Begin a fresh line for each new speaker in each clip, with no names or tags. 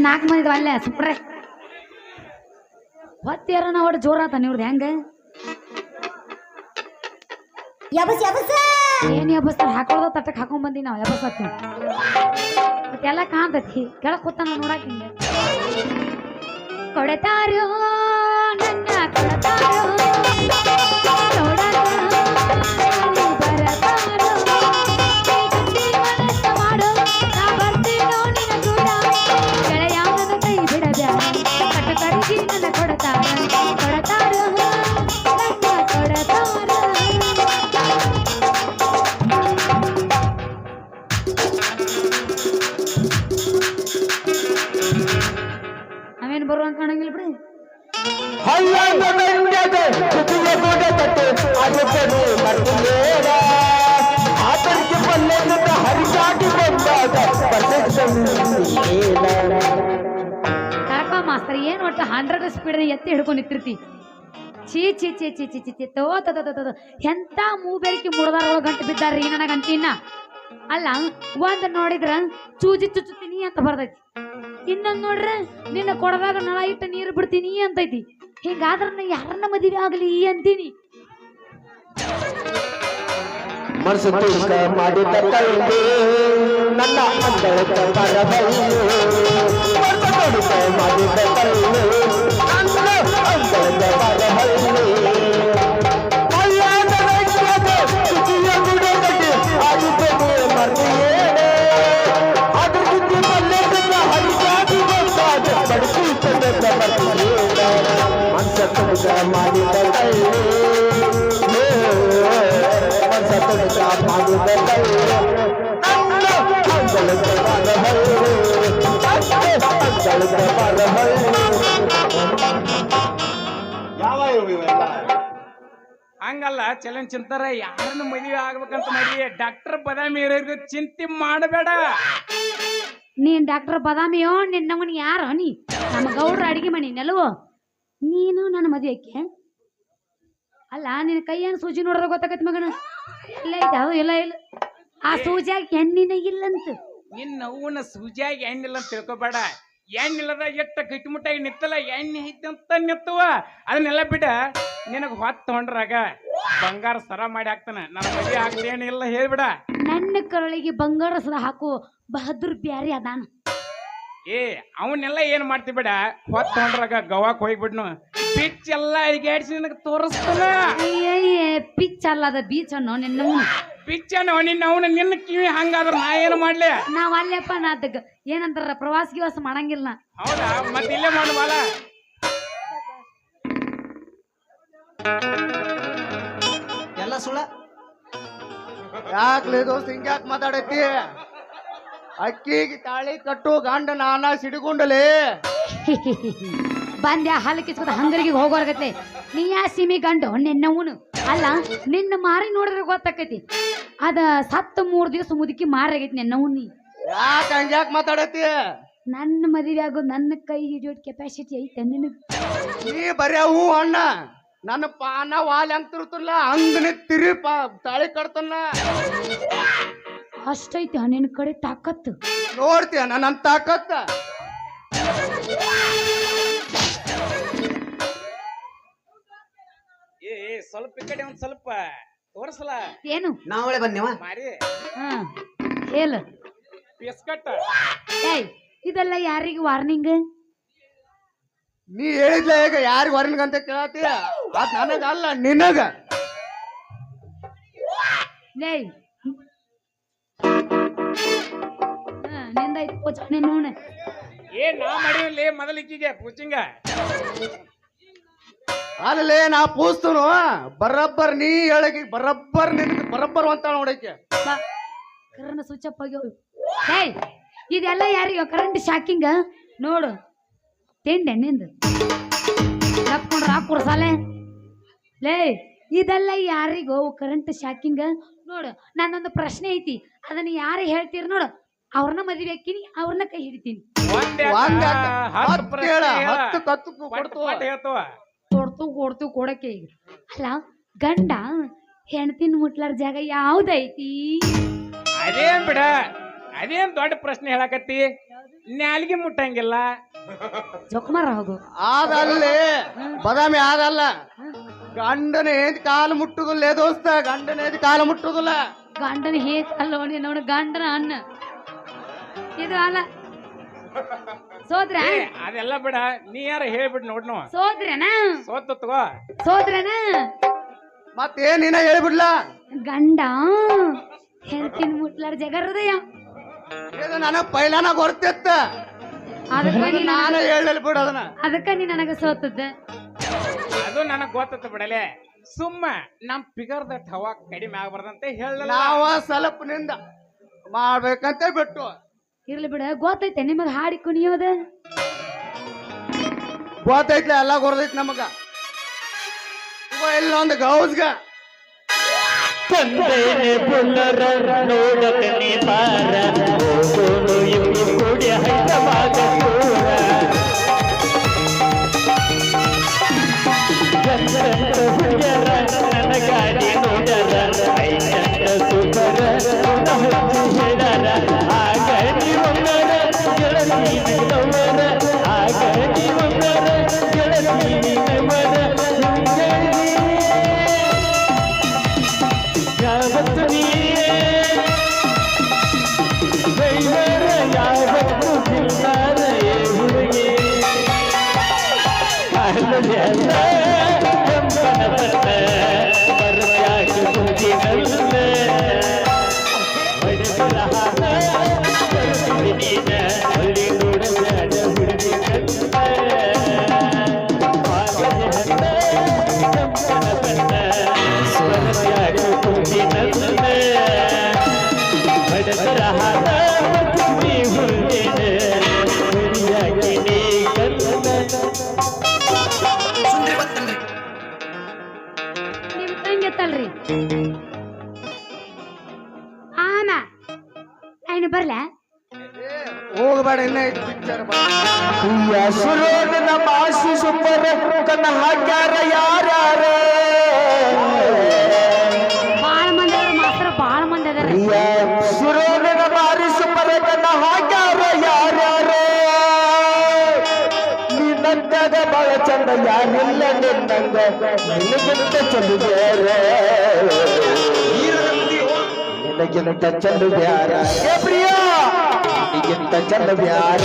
ನಾಲ್ಕು ಮಂದಿ ಅಲ್ಲೇ ಸುಪ್ರೆ ಹೊತ್ತೇರನ ಜೋರ ಜೋರಾತ ಇವ್ರದ್ದು ಹೆಂಗ?
ಯಬಸ್ ಯಬಸ್
ಏನ್ ಎಬ್ಬಸ್ತಾರ ಹಾಕೊಳ್ದ ತಟ್ಟಕ್ ಹಾಕೊಂಡ್ ಬಂದಿ ನಾವ್ ಎಲ್ಲ ಮತ್ತೆಲ್ಲ ಕಾಣ್ತೈತಿ ಕೆಳಗ್ ಕೂತಾನ ನೋಡಾಕ ಹಿಂಗ. ಕೊಡತಾರೋ ನನ್ನ ಕೊಡತಾರೋ. ಮಾಸ್ತರ್ ಏನ್ ಒಟ್ಟು ಹಂಡ್ರೆಡ್ ಸ್ಪೀಡ್ ಎತ್ತಿ ಹಿಡ್ಕೊಂಡು ನಿಂತಿರ್ತಿ? ಚೀ ಚೀ ಚೀ ಚೀ ಚೀ ಚಿ ಚೀ ತೋ ತೋ ತೋ ಮೂಬೇರಿಕೆ ಮುಡ್ದಾರ ಗಂಟೆ ಬಿದ್ದಾರ್ರಿ ನನಗಂತಿ ಇನ್ನ? ಅಲ್ಲ, ಒಂದ್ ನೋಡಿದ್ರ ಚೂಜಿ ಚುಚ್ಚುತ್ತೀನಿ ಅಂತ ಬರ್ತೈತಿ ಇನ್ನೊಂದ್ ನೋಡ್ರೆ ನಿನ್ನ ಕೊಡದಾಗ ನಳ ಇಟ್ಟು ನೀರು ಬಿಡ್ತೀನಿ ಅಂತೈತಿ. ಹಿಂಗಾದ್ರ ನಾ ಯಾರನ್ನ ಮದುವೆ ಆಗ್ಲಿ ಅಂತೀನಿ?
ನನ್ನ കൊടുത്ത മധുര കണ്ണു
ಹಂಗಲ್ಲ ಚಲನ್ ಚಿಂತಾರ ಯಾರನ್ನ ಮದುವೆ ಆಗ್ಬೇಕಂತ ಮಾಡಿ ಡಾಕ್ಟರ್ ಬದಾಮಿ ಇರೋರ್ಗು ಚಿಂತೆ ಮಾಡಬೇಡ.
ನೀನ್ ಡಾಕ್ಟರ್ ಬದಾಮಿಯೋ ನಿನ್ನವನ್ ಯಾರೋ ನೀ? ನಮ್ಮ ಗೌಡ್ರ ಅಡಿಗೆ ಮನಿ ನೆಲವು ನೀನು ನನ್ನ ಮದುವೆಕ್ಕೆ ಅಲ್ಲ ನಿನ್ನ ಏನು ಸೂಜಿ ನೋಡಿದ್ರೆ ಗೊತ್ತಾಗತ್ತೆ ಮಗನ? ಇಲ್ಲ ಇದು ಇಲ್ಲ ಇಲ್ಲ. ಆ ಸೂಜಿಯಾಗಿ ಹೆಣ್ಣಿನ ಇಲ್ಲಂತ.
ನಿನ್ನ ನೋವನ್ನ ಸೂಜಿಯಾಗಿ ಹೆಣ್ಣಿಲ್ಲ ಅಂತ ತಿಳ್ಕೊಬೇಡ. ಎಣ್ಣಿಲ್ಲದ ಎಟ್ಟ ಗಟ್ಟಿಮುಟ್ಟಾಗಿ ನಿತ್ತಲ್ಲ ಎಣ್ಣೆ ಐತಂತ ಅಂತ ನಿತ್ತವ. ಅದನ್ನೆಲ್ಲ ಬಿಡ ನಿನಗೆ ಹೊತ್ತು ತಗೊಂಡ್ರಾಗ ಬಂಗಾರ ಸರ ಮಾಡಿ ಹಾಕ್ತಾನ. ನನ್ನ ಮದುವೆ ಇಲ್ಲ ಹೇಳ್ಬಿಡ.
ನನ್ನ ಕರಳಿಗೆ ಬಂಗಾರ ಸರ ಹಾಕು ಬಹದ್ದೂರ್ ಬ್ಯಾರಿ ಅದಾನ.
ಏ ಅವನ್ನೆಲ್ಲ ಏನ್ ಮಾಡ್ತಿ ಬಿಡ? ಹೊತ್ತು ತೊಗೊಂಡ್ರಾಗ ಗವಾಕ್ ಹೋಗ್ಬಿಡ್ನು. ಪಿಚ್ ಎಲ್ಲ ಅಡಿಗಾಡ್ಸಿ ನಿನಗೆ ತೋರಿಸ್ತಾನ.
ಪಿಚ್ ಅದ ಬೀಚ್ ಅನ್ನೋ ನಿನ್ನವನು
ಪಿಚ್ಚನ ನಿನ್ನ ಅವನ ನಿನ್ನ ಕಿವಿ ಹಂಗಾದ್ರ ನಾ ಏನು ಮಾಡ್ಲಿ?
ನಾವ್ ಅಲ್ಲಪ್ಪ ನಾ ಅದಕ್ಕ ಏನಂತಾರ ಪ್ರವಾಸ ಗಿವಾಸ ಮಾಡಂಗಿಲ್ಲ ನಾ.
ಹೌದಾ? ಮತ್ತೆ ಇಲ್ಲೇ ಮಾಡು ಬಾಲ
ಎಲ್ಲ ಸುಳ್ಳ?
ಯಾಕ್ಲೆ ದೋಸ್ತ ಹಿಂಗ್ಯಾಕ್ ಮಾತಾಡತ್ತಿ? ಅಕ್ಕಿಗೆ ತಾಳಿ ಕಟ್ಟು ಗಂಡ ನಾನ ಸಿಡಿಗುಂಡಲೆ.
ಬಂದ್ಯಾ ಹಾಲು ಕಿಸ್ಕೊತ ಹಂಗರಿಗೆ ಹೋಗೋರ್ಗತ್ಲೆ. ನೀ ಯಾ ಸಿಮಿ ಗಂಡು ನಿನ್ನವನು ಅಲ್ಲ ನಿನ್ನ ಮಾರಿ ನೋಡಿದ್ರೆ ಗೊತ್ತಾಕೈತಿ. ಅದ ಸತ್ತ ಮೂರ್ ದಿವಸ ಮುದುಕಿ ಮಾರಾಗೈತಿ ಆಗೈತಿ ನಿನ್ನ
ಯಾಕ ಮಾತಾಡತಿ
ನನ್ನ ಮದುವೆ ಆಗೋ ನನ್ನ ಕೈ ಹಿಡಿಯೋ ಕೆಪಾಸಿಟಿ ಐತೆ ನಿನಗೆ.
ನೀ ಬರೇ ಹೂ ಅಣ್ಣ ನನ್ನ ಪಾನ ವಾಲ್ ಹೆಂಗ್ ತಿರುತ್ತಲ್ಲ ಹಂಗ ತಿರಿ ಪಾ ತಾಳಿ ಕಡ್ತನ
ಅಷ್ಟೈತಿ ನಿನ್ನ ಕಡೆ ತಾಕತ್ತು.
ನೋಡ್ತೀಯ ನನ್ನ ತಾಕತ್ತ.
ಸ್ವಲ್ಪ ಈ ಕಡೆ ಒಂದ್ ಸ್ವಲ್ಪ ತೋರಿಸಲ.
ಏನು?
ನಾವಳೆ ಬಂದೇವ
ಮಾರಿ.
ಹಾ ಏಲ್
ಬಿಸ್ಕಟ್.
ಏಯ್ ಇದೆಲ್ಲ ಯಾರಿಗೆ ವಾರ್ನಿಂಗ್
ನೀ ಹೇಳಿದ್ಲ ಈಗ ವರ್ನಿಂಗ್ ಅಂತ ಕೇಳತ್ತೀಯ ಅದ್ ನನಗ ಅಲ್ಲ ನಿನಗ.
ಲೇಯ್ ಹಾ ನಿಂದೈತಿ ಪೂಜ ನೋಣೆ.
ಏ ನಾ ಮಾಡಿರ್ಲಿ ಮೊದಲಿಕ್ಕಿಗೆ ಪೂಚಿಂಗ
ಅಲ್ಲೇ ನಾ ಪೂಸ್ತನು. ಬರಬ್ಬರ್ ನೀ ಹೇಳಕಿ ಬರಬ್ಬರ್ ನಿನಗೆ ಬರಬ್ಬರ್ ಅಂತ ನೋಡಕ್ಕೆ
ಬಾ ಕರ್ನ ಸ್ವಿಚ್ ಅಪ್ ಆಗ್ಯಾವ ಏಯ್ ಇದೆಲ್ಲ ಯಾರಿಗ ಕರೆಂಟ್ ಶಾಕಿಂಗ್ ನೋಡು ತಿಂಡೆ ನಿಂದು. ತಪ್ಕೊಂಡ್ರ ಹಾಕೊಡ್ ಸಾಲೆ? ಲೇ ಇದೆಲ್ಲ ಯಾರಿಗೋ ಕರೆಂಟ್ ಶಾಕಿಂಗ್ ನೋಡು ನನ್ನೊಂದು ಪ್ರಶ್ನೆ ಐತಿ. ಅದನ್ನ ಯಾರು ಹೇಳ್ತೀರಿ ನೋಡು. ಅವ್ರನ್ನ ಮದುವೆ ಹಾಕಿನಿ ಅವ್ರನ್ನ ಕೈ ಹಿಡಿತೀನಿ.
ಕೊಡ್ತು
ಕೊಡ್ತು ಕೊಡಕ್ಕೆ ಈಗ. ಅಲ್ಲ ಗಂಡ ಹೆಣ್ತಿನ ಮುಟ್ಲಾರ ಜಾಗ ಯಾವ್ದೈತಿ?
ಅದೇನ್ ಬಿಡ ಅದೇನ್ ದೊಡ್ಡ ಪ್ರಶ್ನೆ ಹೇಳಕತ್ತಿ? ನ್ಯಾಲಿಗೆ ಮುಟ್ಟಂಗಿಲ್ಲ.
ಜೊಕ್ಮಾರ ಹೋಗು.
ಆದಲ್ಲಿ ಬದಾಮಿ ಆದಲ್ಲ. ಗಂಡನ ಏನ್ ಕಾಲು ಮುಟ್ಟುದಿಲ್ಲ ಏ ದೋಸ್ತ ಗಂಡನ ಏನ್ ಕಾಲು ಮುಟ್ಟುದಿಲ್ಲ.
ಗಂಡನ ಹೇ ಅಲ್ಲ ನೋಡಿ ಗಂಡನ ಅನ್ನ. ಇದು ಅಲ್ಲ. ಸೋದ್ರ?
ಏ, ಅದೆಲ್ಲ ಬಿಡ. ನೀ ಯಾರ ಹೇಳ್ಬಿಡ್ ನೋಡ್ನು
ಸೋದ್ರನ?
ಸೋತ ತಗೋ.
ಸೋದ್ರನ?
ಮತ್ತೇನ್ ನೀನ ಹೇಳ್ಬಿಡ್ಲ?
ಗಂಡ ಹೆಂಡತಿನ ಮುಟ್ಲಾರ ಜಗರ್ದಯ ಹೃದಯ
ಇದು ನನಗ್ ಪೈಲಾನ ಗೊತ್ತಿತ್ತ
ಅದಕ್ಕ ನೀ
ನಾನು ಹೇಳಲಿ ಬಿಡು ಅದನ್ನ.
ಅದಕ್ಕ ನೀ ನನಗ ಸೋತದ್ದ.
ಅದು ನನಗ್ ಗೊತ್ತತ್ತ ಬಿಡಲೆ. ಸುಮ್ಮ ನಮ್ ಪಿಗರ್ದ ಹವಾ ಕಡಿಮೆ ಆಗ್ಬಾರ್ದಂತ ಹೇಳಲ್ಲ
ನಾವ ಸ್ವಲ್ಪ ನಿಂದ ಮಾಡ್ಬೇಕಂತ ಬಿಟ್ಟು.
ಇರ್ಲಿ ಬಿಡ ಗೊತ್ತೈತೆ ನಿಮಗ ಹಾಡಿ ಕುಣಿಯೋದ?
ಗೊತ್ತೈತ್ಲ ಎಲ್ಲ ಗೊರ್ದೈತ್ ನಮಗ. ಎಲ್ಲ ಇಲ್ಲ ಒಂದು ಗೌಸ್ಗ?
ತಂದೇನೆ ಬುಲ್ಲರ ನೋಡಕನೆ ಬಾರ. ಹೋಗೋನು
என்ன
ಯಶುರೋನ ನಮ್ಮ ಸುಂದರ ಕನ್ನ ಹಾಕ್ಯಾರ ಯಾರ್ಯಾರ?
ಬಾಳ ಮಂದಿ ಅದಾರ ಮಾಸ್ತರ ಬಾಳ ಮಂದಿ ಅದಾರ.
ಯಶುರೋನ ಮಾರಿ ಸುಂದರ ಕನ್ನ ಹಾಕ್ಯಾರ ಯಾರ್ಯಾರ? ನಿನ್ನಂತಾಗ ಬಹಳ ಚಂದ ಯಾರಿಲ್ಲ ನಿನ್ನಂಗ. ನಿನಗಿಂತ ಚಂದ ನಿನಗಿಂತ ಚಂದ ಬ್ಯಾರ. ಪ್ರಿಯ ನಿನಗಿಂತ ಚಂದ ಬ್ಯಾರ.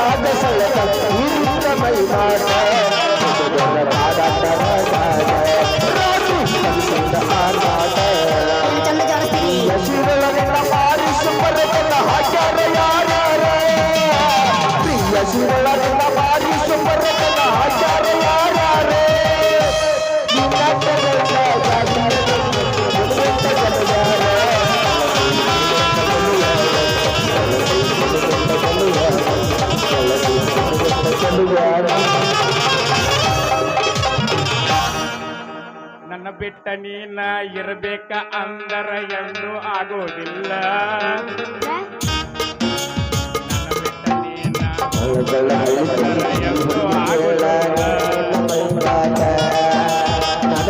ಕನ್ನಾದ ಸಳಕ ಇರುತ್ತ ಮೈ ಮಾಡ ಆರಾಟ
ಬಿಟ್ಟ ನೀನ ಇರ್ಬೇಕ ಅಂದರ ಎಂದು ಆಗೋದಿಲ್ಲ. ನನ್ನ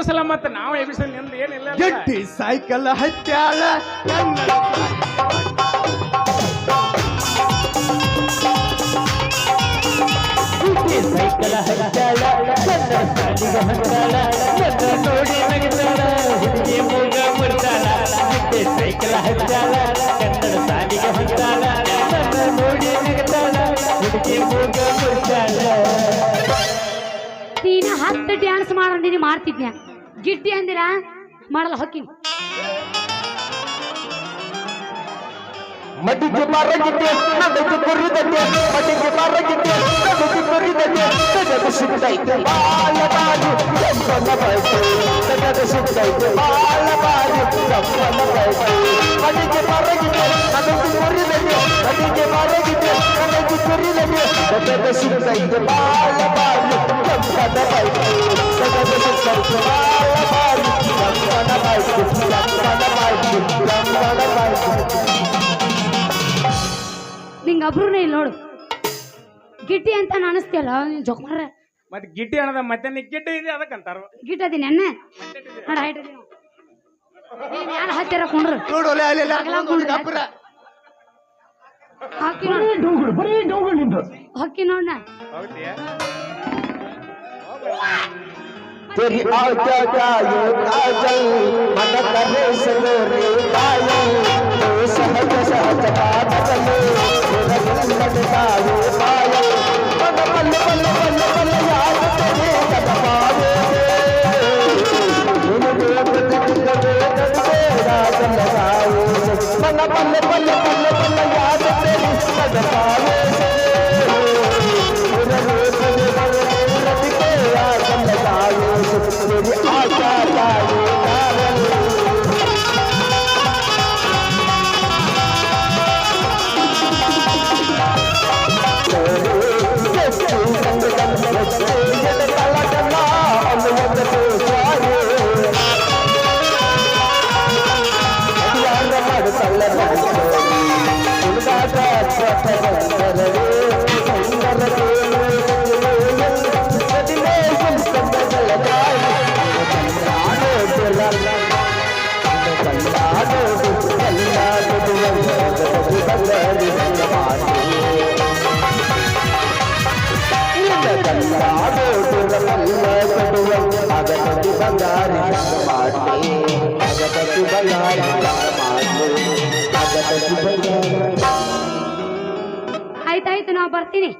ಎಬಸಲ ಮತ್ತೆ ನಾವು ಎಬಿಸಲ್ನಿಂದ ಏನಿಲ್ಲ.
ಗೆಟ್ಟಿ ಸೈಕಲ್ ಹತ್ಯಾಳ ಕನ್ನಡ
ಸೈಕಲ್ ಹತ್ತಾಳ ಕನ್ನಡ ಸಾಲಿಗ ಹತ್ತಾಳ ನನ್ನ ನೋಡಿ ನಗಿತಾಳ ಹಿಂದಿ ಮೂಗ ಮುರ್ತಾಳ ಹಿಂದೆ ಸೈಕಲ್ ಹತ್ತಾಳ ಕನ್ನಡ ಸಾಲಿಗ ಹತ್ತಾಳ ನನ್ನ ನೋಡಿ ನಗಿತಾಳ ಹುಡುಗಿ ಮೂಗ ಮುರ್ತಾಳ
ನೀನ ಹತ್ತು ಡ್ಯಾನ್ಸ್ ಮಾಡಂದಿನಿ ಮಾಡ್ತಿದ್ನ್ಯಾ ಗಿಟ್ಟಿ ಅಂದಿರ ಮಾಡಲ್ಲ ಹೊಕ್ಕಿನಿ
ಮಡಿಗೆ ಮರಗಿದ್ದೆ ನಮಗೆ ಕುರಿದದ್ದೆ ಮಡಿಗೆ ಮರಗಿದ್ದೆ ನಮಗೆ ಕುರಿದದ್ದೆ ತಗದು ಸಿಗ್ತೈತೆ ಬಾಳ ಬಾರಿ ಕಪ್ಪನ ಬೈತು ತಗದು ಸಿಗ್ತೈತೆ ಬಾಳ ಬಾರಿ ಕಪ್ಪನ ಬೈತು ಮಡಿಗೆ ಮರಗಿದ್ದೆ ನಮಗೆ ಕುರಿದದ್ದೆ ಮಡಿಗೆ ಮರಗಿದ್ದೆ ನಮಗೆ ಕುರಿದದ್ದೆ ತಗದು ಸಿಗ್ತೈತೆ ಬಾಳ ಬೈತು
ನಿಂಗೆ ಅಬ್ರುನೇ ಇಲ್ಲ ನೋಡು. ಗಿಟ್ಟಿ ಅಂತ ಅನಿಸ್ತಿಯಲ್ಲ ನೀನ್ ಜೋಕುಮಾರ
ಮತ್ತೆ ಗಿಟ್ಟಿ ಅನ್ನದ ಮತ್ತೆ ನೀ ಗಿಟ್ಟಿ ಇದೆ ಅದಕ್ಕಂತಾರ
ಗಿಟ್ಟ ಅದೀನಿ ಅನ್ನ ನೋಡ ಹೈಟ್ ಅದೀನಿ. ನೀನ್ ಯಾರು ಹತ್ತಿರ ಕುಂಡ್ರು?
ನೋಡು ಒಲೆ ಅಲ್ಲಿ.
ಅಗಲ
ನೋಡು.
ಹಾಕಿ
ಹೌದಿಯಾ?
तेरी आज्ञा का ये काजल मन करे सदो रे पायल तो सहज सहज बात चले रतन दिल का ये पायल मन पल पल पल पल याद तेरे कद पावे मन दे प्रति दे दे राजन लगाए मन पल पल ಬಂಗಾರಿ ಮಾಡಿ ಬಂಗಾರಿ
ಆಯ್ತಾಯ್ತು ನಾವು ಬರ್ತೀನಿ.